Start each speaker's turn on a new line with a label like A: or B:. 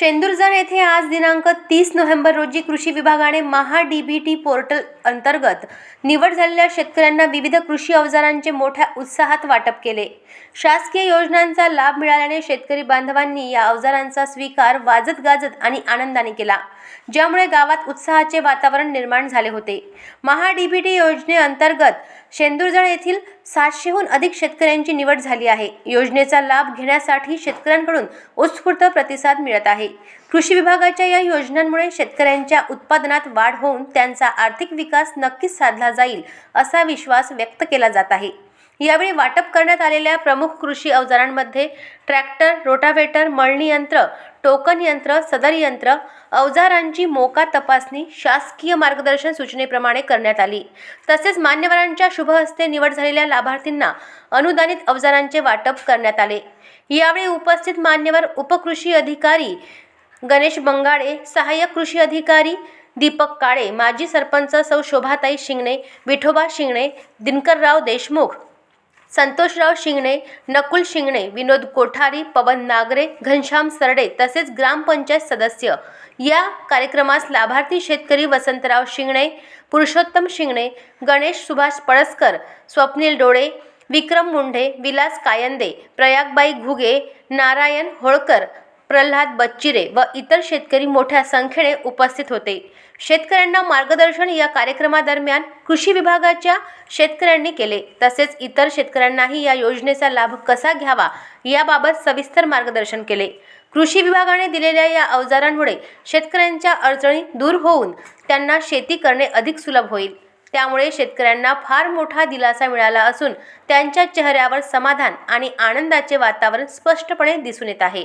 A: शेंदुरजण येथे आज दिनांक तीस नोव्हेंबर रोजी कृषी विभागाने महा डीबीटी पोर्टल अंतर्गत निवड झालेल्या शेतकऱ्यांना विविध कृषी अवजारांचे मोठ्या उत्साहात वाटप केले. शासकीय योजनांचा लाभ मिळाल्याने शेतकरी बांधवांनी या अवजारांचा स्वीकार वाजत गाजत आणि आनंदाने केला ज्यामुळे गावात उत्साहाचे वातावरण निर्माण झाले होते. महा डीबीटी योजनेअंतर्गत शेंदुरजण येथील सातशेहून अधिक शेतकऱ्यांची निवड झाली आहे. योजनेचा लाभ घेण्यासाठी शेतकऱ्यांकडून उत्स्फूर्त प्रतिसाद मिळत आहे. कृषी विभागाच्या या योजनांमुळे शेतकऱ्यांच्या उत्पादनात वाढ होऊन त्यांचा आर्थिक विकास नक्कीच साधला जाईल असा विश्वास व्यक्त केला जात आहे. यावेळी वाटप करण्यात आलेल्या प्रमुख कृषी अवजारांमध्ये ट्रॅक्टर रोटावेटर मळणी यंत्र टोकन यंत्र सदर यंत्र अवजारांची मोका तपासणी शासकीय मार्गदर्शन सूचनेप्रमाणे करण्यात आली. तसेच मान्यवरांच्या शुभ हस्ते निवड झालेल्या लाभार्थींना अनुदानित अवजारांचे वाटप करण्यात आले. यावेळी उपस्थित मान्यवर उपकृषी अधिकारी गणेश बंगाडे सहाय्यक कृषी अधिकारी दीपक काळे माजी सरपंच सौ शोभाताई शिंगणे विठोबा शिंगणे दिनकरराव देशमुख संतोषराव शिंगणे नकुल शिंगणे विनोद कोठारी पवन नागरे घनश्याम सरडे तसेच ग्रामपंचायत सदस्य. या कार्यक्रमास लाभार्थी शेतकरी वसंतराव शिंगणे पुरुषोत्तम शिंगणे गणेश सुभाष पळसकर स्वप्नील डोळे विक्रम मुंढे विलास कायंदे प्रयागबाई घुगे नारायण होळकर प्रल्हाद बच्चिरे व इतर शेतकरी मोठ्या संख्येने उपस्थित होते. शेतकऱ्यांना मार्गदर्शन या कार्यक्रमादरम्यान कृषी विभागाच्या शेतकऱ्यांनी केले. तसेच इतर शेतकऱ्यांनाही या योजनेचा लाभ कसा घ्यावा याबाबत सविस्तर मार्गदर्शन केले. कृषी विभागाने दिलेल्या या अवजारांमुळे शेतकऱ्यांच्या अडचणी दूर होऊन त्यांना शेती करणे अधिक सुलभ होईल. त्यामुळे शेतकऱ्यांना फार मोठा दिलासा मिळाला असून त्यांच्या चेहऱ्यावर समाधान आणि आनंदाचे वातावरण स्पष्टपणे दिसून येत आहे.